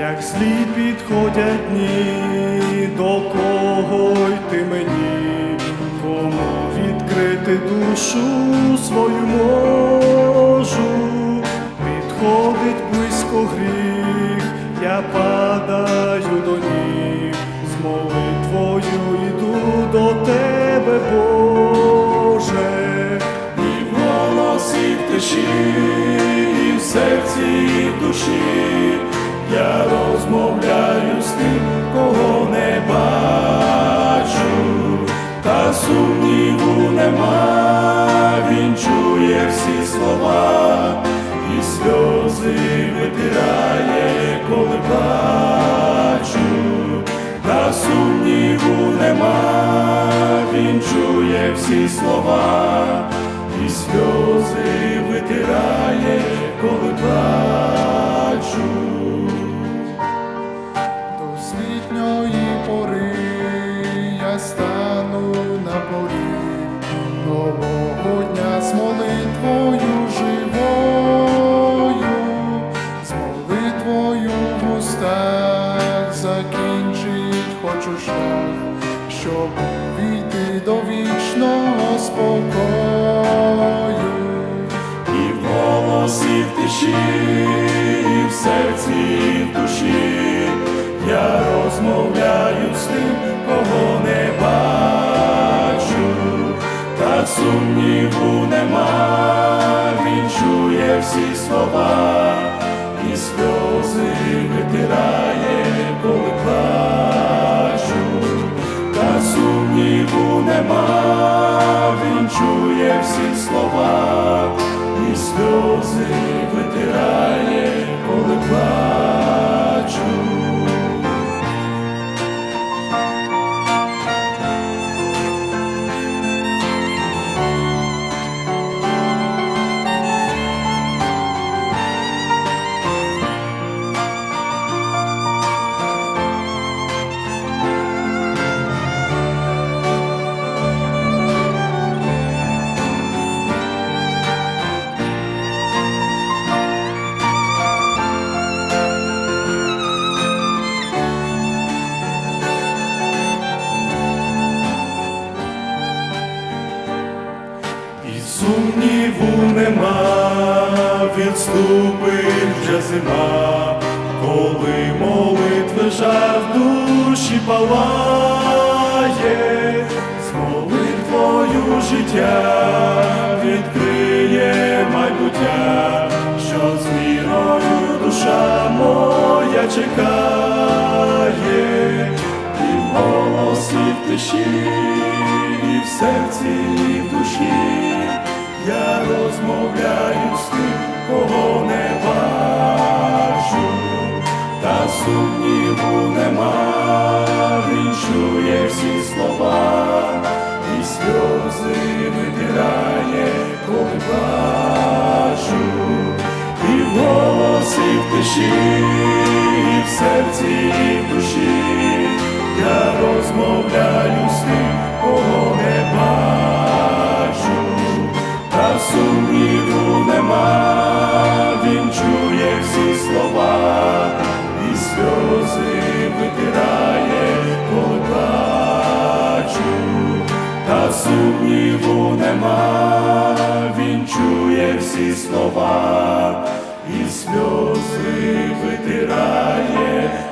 злі підходять дні, до кого йти мені, кому відкрити душу свою можу, підходить близько гріх, я падаю до ніг, з молитвою йду до тебе, Боже, і в голосі в тиші, і в серці, і в душі, сумніву нема, він чує всі слова, і сльози витирає, коли плачу, та сумніву нема, він чує всі слова, і сльози витирає, коли плачу. Закінчить хочу шлях, щоб війти до вічного спокою. І в голосі в тиші, і в серці, і в душі, я розмовляю з тим, кого не бачу, та сумніву нема, він чує всі слова, всі слова, і сльози сумніву нема, відступить вже зима, коли молитви жар в душі палає, з молитвою життя відкриє майбуття, що з вірою душа моя чекає, і в голосі в тиші, і в серці, і в душі, кого не бачу, та сумніву нема, він чує всі слова, і сльози витирає, коли плачу, і в голосі в тиші, і в серці, і в душі, сумніву нема, він чує всі слова і сльози витирає.